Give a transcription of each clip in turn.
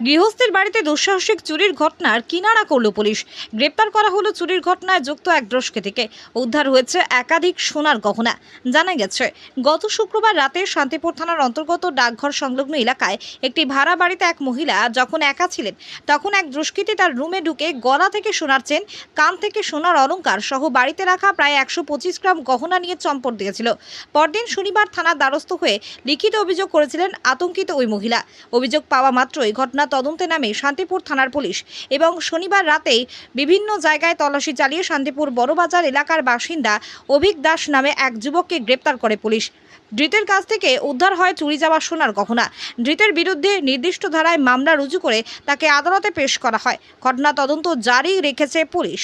গৃহস্থের বাড়িতে দুঃসাহসিক চুরির ঘটনার কিনারা করল পুলিশ। গ্রেপ্তার করা হলো চুরির ঘটনায় যুক্ত এক দুষ্কৃতীকে উদ্ধার হয়েছে একাধিক সোনার গহনা। জানা গেছে, গত শুক্রবার রাতে শান্তিপুর থানার অন্তর্গত ডাকঘর সংলগ্ন এলাকায় একটি ভাড়া বাড়িতে এক মহিলা যখন একা ছিলেন, তখন এক দুষ্কৃতী তার রুমে ঢুকে গলা থেকে সোনার চেন, কান থেকে সোনার অলংকার সহ বাড়িতে রাখা প্রায় একশো পঁচিশ গ্রাম গহনা নিয়ে চম্পট দিয়েছিল। পরদিন শনিবার থানার দ্বারস্থ হয়ে লিখিত অভিযোগ করেছিলেন আতঙ্কিত ওই মহিলা। অভিযোগ পাওয়া মাত্রই ঘটনা তদন্তে নামে শান্তিপুর থানার পুলিশ এবং শনিবার রাতেই বিভিন্ন জায়গায় তল্লাশি চালিয়ে শান্তিপুর বড়বাজার এলাকার বাসিন্দা অভিক দাস নামে এক যুবককে গ্রেপ্তার করে পুলিশ। ধৃতের কাছ থেকে উদ্ধার হয় চুরি যাওয়া সোনার গহনা। ধৃতের বিরুদ্ধে নির্দিষ্ট ধারায় মামলা রুজু করে তাকে আদালতে পেশ করা হয়। ঘটনা তদন্ত জারি রেখেছে পুলিশ।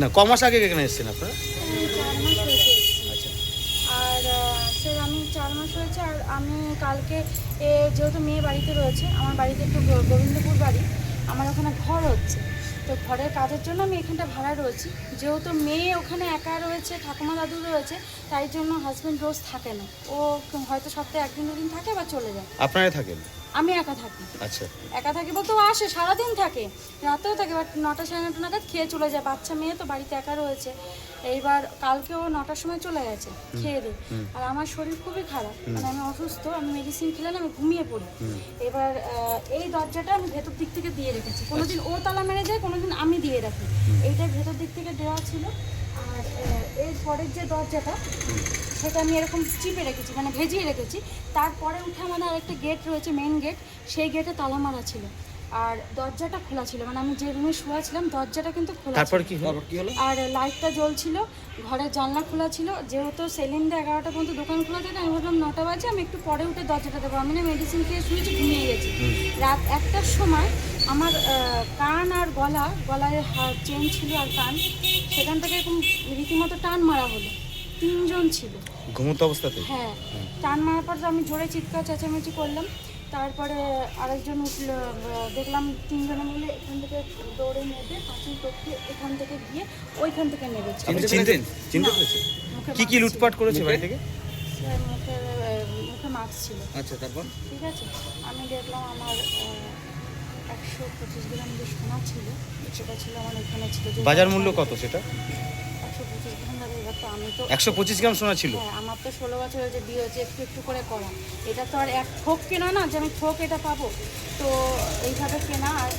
না ক মাস আগে এখানে এসেছেন আপনারা চার মাস হয়েছে এসেছি। আচ্ছা আর আহ, স্যার আমি চার মাস হয়েছে আর আমি কালকে যেহেতু মেয়ে বাড়িতে রয়েছে, আমার বাড়িতে একটু গোবিন্দপুর বাড়ি, আমার ওখানে ঘর হচ্ছে। তো ঘরের কাজের জন্য আমি এখানটা ভাড়া রয়েছি। যেহেতু মেয়ে ওখানে একা রয়েছে, ঠাকুমা দাদু রয়েছে, তাই জন্য হাজব্যান্ড রোজ থাকে না ও হয়তো সপ্তাহে একদিন দুদিন থাকে বা চলে যায়। আপনারা থাকেন? আমি একা থাকি। আচ্ছা। একা থাকি বলতে ও আসে সারাদিন থাকে। রাতেও থাকে বাট নটা সাড়ে নটা নাগাদ খেয়ে চলে যায়। বাচ্চা মেয়ে তো বাড়িতে একা রয়েছে। এইবার কালকে ও নটার সময় চলে গেছে খেয়ে দিয়ে আর আমার শরীর খুবই খারাপ মানে আমি অসুস্থ আমি মেডিসিন খেলে আমি ঘুমিয়ে পড়ি। এবার এই দরজাটা আমি ভেতর দিক থেকে দিয়ে রেখেছি। কোনোদিন ও তালা মেরে যায় কোনোদিন আমি দিয়ে রাখি। এইটা ভেতর দিক থেকে দেওয়া ছিল। আর এর পরের যে দরজাটা সেটা আমি এরকম চিপে রেখেছি মানে ভেজিয়ে রেখেছি। তারপরে উঠে আমাদের আরেকটা গেট রয়েছে মেন গেট সেই গেটে তালা মারা ছিল। আর দরজাটা খোলা ছিল মানে আমি যে রুমে শোয়া ছিলাম দরজাটা কিন্তু খোলা তারপর কি হলো? কি হলো? আর লাইটটা জ্বলছিল ঘরের জানলা খোলা ছিল। যেহেতু সেলিনদা এগারোটা পর্যন্ত দোকান খোলা থাকে আমি ভাবলাম নটা বাজে আমি একটু পরে উঠে দরজাটা দেবো। আমি না মেডিসিন খেয়ে শুয়েছি ঘুমিয়ে গেছি। রাত একটার সময় আমার কান আর গলা গলায় চেন ছিল আর কান সেখান থেকে এরকম রীতিমতো টান মারা হলো। তিনজন ছিল। ঘুমন্ত অবস্থাতে হ্যাঁ। টান মারার পর তো আমি জোরে চিৎকার চেঁচামেচি করলাম। তারপরে আরেকজন উঠল দেখলাম তিনজনে মিলে এখান থেকে দৌড়ে নেবে পাঁচিল টপকে এখান থেকে গিয়ে ওইখান থেকে নেমেছে আপনি চিনতে মুখে কি কি লুটপাট করেছে বাড়ি থেকে? মুখে মুখে মাস্ক ছিল। আচ্ছা তারপর? ঠিক আছে। আমি দেখলাম আমার একশো পঁচিশ গ্রাম যে সোনা ছিল সেটা ছিল আমার এখানে ছিল বাজার মূল্য কত সেটা? একশো পঁচিশ গ্রাম এবার তো আমি তো একশো পঁচিশ গ্রাম সোনা ছিল? হ্যাঁ আমার তো ষোলো বছর হয়েছে বিয়ে হয়েছে একটু একটু করে করা। এটা তো আর এক থোক কেনা না যে আমি থোক এটা পাবো। তো এইভাবে কেনা আর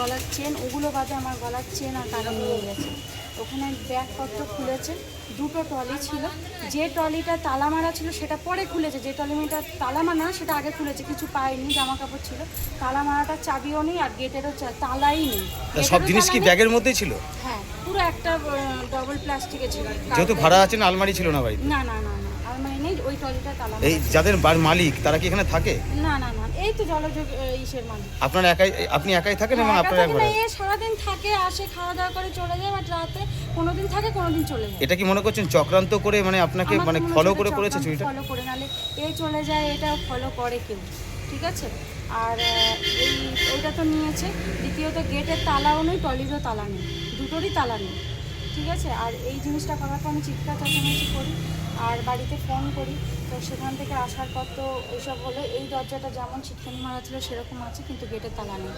গলার চেন ওগুলো বাদে আমার গলার চেন আর টাকা নিয়ে গেছে। ওখানে ব্যাগপত্র খুলেছে দুটো ট্রলি ছিল। যে ট্রলিটা তালা মারা ছিল সেটা পরে খুলেছে। যে ট্রলিটা তালা মারা সেটা আগে খুলেছে। কিছু পাইনি জামা কাপড় ছিল। তালা মারাটা চাবিও নেই আর গেটেরও তালাই নেই। সব জিনিস কি ব্যাগের মধ্যেই ছিল? হ্যাঁ পুরো একটা ডবল প্লাস্টিকে ছিল। যেহেতু ভাড়া আছেন আলমারি ছিল না বাড়িতে না না না না আলমারি নেই ওই ট্রলিটা তালা এই যাদের মালিক তারা কি এখানে থাকে? না না না এই তো জলযোগ ইসের মালিক। আপনার একাই আপনি একাই থাকেন এবং আপনার একবার? এ সারাদিন থাকে আসে খাওয়া দাওয়া করে চলে যায় বাট রাতে কোনোদিন থাকে কোনোদিন চলে যায়। এটা কি মনে করছেন চক্রান্ত করে মানে আপনাকে মানে ফলো করে করেছে চুরিটা ফলো করে নালে এ চলে যায় এটা ফলো করে কেউ ঠিক আছে? আর এই ওইটা তো নিয়েছে দ্বিতীয়ত গেটের তালাও নেই টলিরও তালা নেই দুটোরই তালা নেই ঠিক আছে? আর এই জিনিসটা করার পর আমি চিৎকার চেঁচামেচি করি আর বাড়িতে ফোন করি। তো সেখান থেকে আসার পর তো এইসব হলো এই দরজাটা যেমন ছিটকানি মারা ছিল সেরকম আছে কিন্তু গেটের তালা নেই।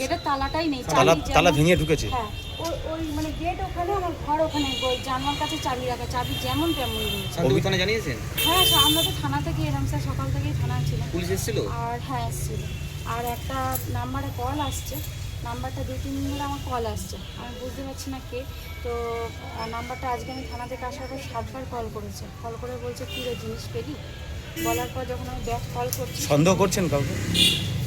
গেটের তালাটাই নেই তালা তালা ভেঙে ঢুকেছে? হ্যাঁ ওই ওই মানে গেট ওখানে আমার ঘর ওখানে ওই জানলার কাছে চাবি রাখা চাবি যেমন তেমন রয়েছে। থানা জানিয়েছেন? হ্যাঁ স্যার, আমরা তো থানা থেকে এলাম স্যার সকাল থেকেই থানা ছিল পুলিশ এসেছিল? আর হ্যাঁ এসেছিল। আর একটা নাম্বারে কল আসছে নাম্বারটা দু তিন দিন ধরে আমার কল আসছে। আমি বুঝতে পারছি না কে। তো নাম্বারটা আজকে আমি থানা থেকে আসার পর সাতবার কল করেছে। কল করে বলছে, কী জিনিস পেলি? বলার পর যখন আমি ব্যাক কল করছি সন্দেহ করছেন কাউকে?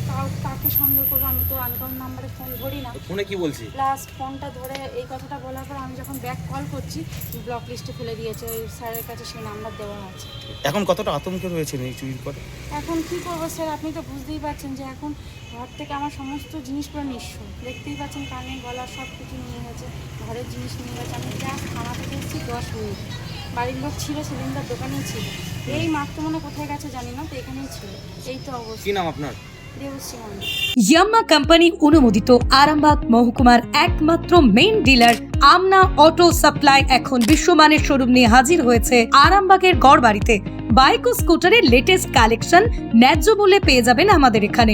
কাউ কাকে সন্দেহ করব? আমি তো আনকাউন্ট নাম্বারে ফোন ধরি না। ফোনে কি বলছি? লাস্ট ফোনটা ধরে এই কথাটা বলার পর আমি যখন ব্যাক কল করছি ব্লক লিস্টে ফেলে দিয়েছে। ওই স্যারের কাছে সেই নাম্বার দেওয়া আছে। এখন কতটা আতঙ্কে রয়েছেন এই চুরির পরে? এখন কি করব স্যার? আপনি তো বুঝতেই পারছেন যে এখন ঘর থেকে আমার সমস্ত জিনিসগুলো নিঃস্ব। দেখতেই পাচ্ছেন কানে গলা সব কিছু নিয়ে গেছে ঘরের জিনিস নিয়ে গেছে। আমি জাস্ট থানা থেকে এসেছি দশ মিনিট। বাড়ির লোক ছিল সিলিন্ডার দোকানেই ছিল। এই মাত্র মনে কোথায় গেছে জানি না তো এখানেই ছিল। এই তো কি নাম আপনার? ইয়াম্মা কোম্পানি অনুমোদিত আরামবাগ মহকুমার একমাত্র main dealer Amna auto supply এখন বিশ্বমানের শোরুম নিয়ে হাজির হয়েছে আরামবাগের গড় বাড়িতে বাইক ও স্কুটারের লেটেস্ট কালেকশন ন্যায্য মূল্যে পেয়ে যাবেন আমাদের এখানে।